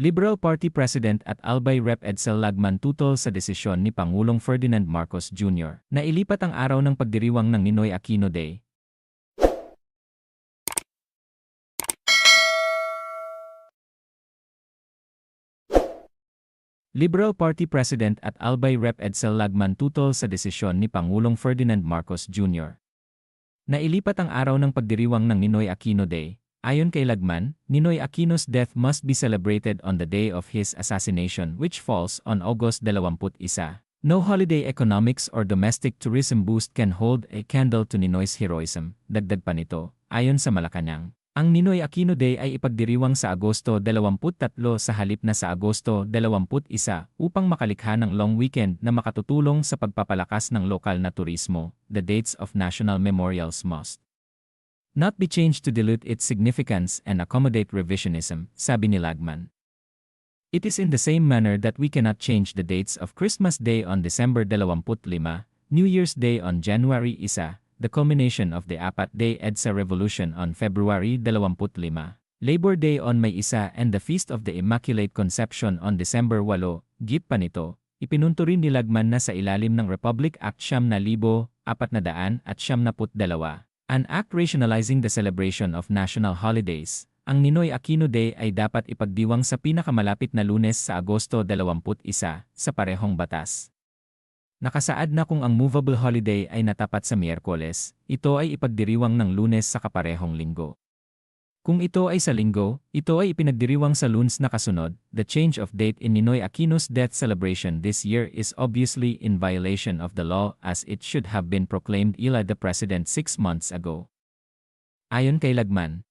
Liberal Party President at Albay Rep Edsel Lagman tutol sa desisyon ni Pangulong Ferdinand Marcos Jr. na ilipat ang araw ng pagdiriwang ng Ninoy Aquino Day. Liberal Party President at Albay Rep Edsel Lagman tutol sa desisyon ni Pangulong Ferdinand Marcos Jr. na ilipat ang araw ng pagdiriwang ng Ninoy Aquino Day. Ayon kay Lagman, Ninoy Aquino's death must be celebrated on the day of his assassination which falls on August 21. No holiday economics or domestic tourism boost can hold a candle to Ninoy's heroism, dagdag pa nito, ayon sa Malacanang. Ang Ninoy Aquino Day ay ipagdiriwang sa Agosto 23 sa halip na sa Agosto 21 upang makalikha ng long weekend na makatutulong sa pagpapalakas ng lokal na turismo. The dates of national memorials must not be changed to dilute its significance and accommodate revisionism, sabi ni Lagman. It is in the same manner that we cannot change the dates of Christmas Day on December 25, New Year's Day on January 1, the culmination of the Apat-day EDSA Revolution on February 25, Labor Day on May 1 and the Feast of the Immaculate Conception on December 8, git pa nito, ipinunto rin ni Lagman na sa ilalim ng Republic Act Siyam na Libo, Apat na Daan at Siyam na Put Dalawa, an act rationalizing the celebration of national holidays, ang Ninoy Aquino Day ay dapat ipagdiwang sa pinakamalapit na lunes sa Agosto 21 sa parehong batas. Nakasaad na kung ang movable holiday ay natapat sa Miyerkules, ito ay ipagdiriwang ng lunes sa kaparehong linggo. Kung ito ay sa linggo, ito ay ipinagdiriwang sa lunes na kasunod. The change of date in Ninoy Aquino's death celebration this year is obviously in violation of the law as it should have been proclaimed ila the president six months ago. Ayon kay Lagman,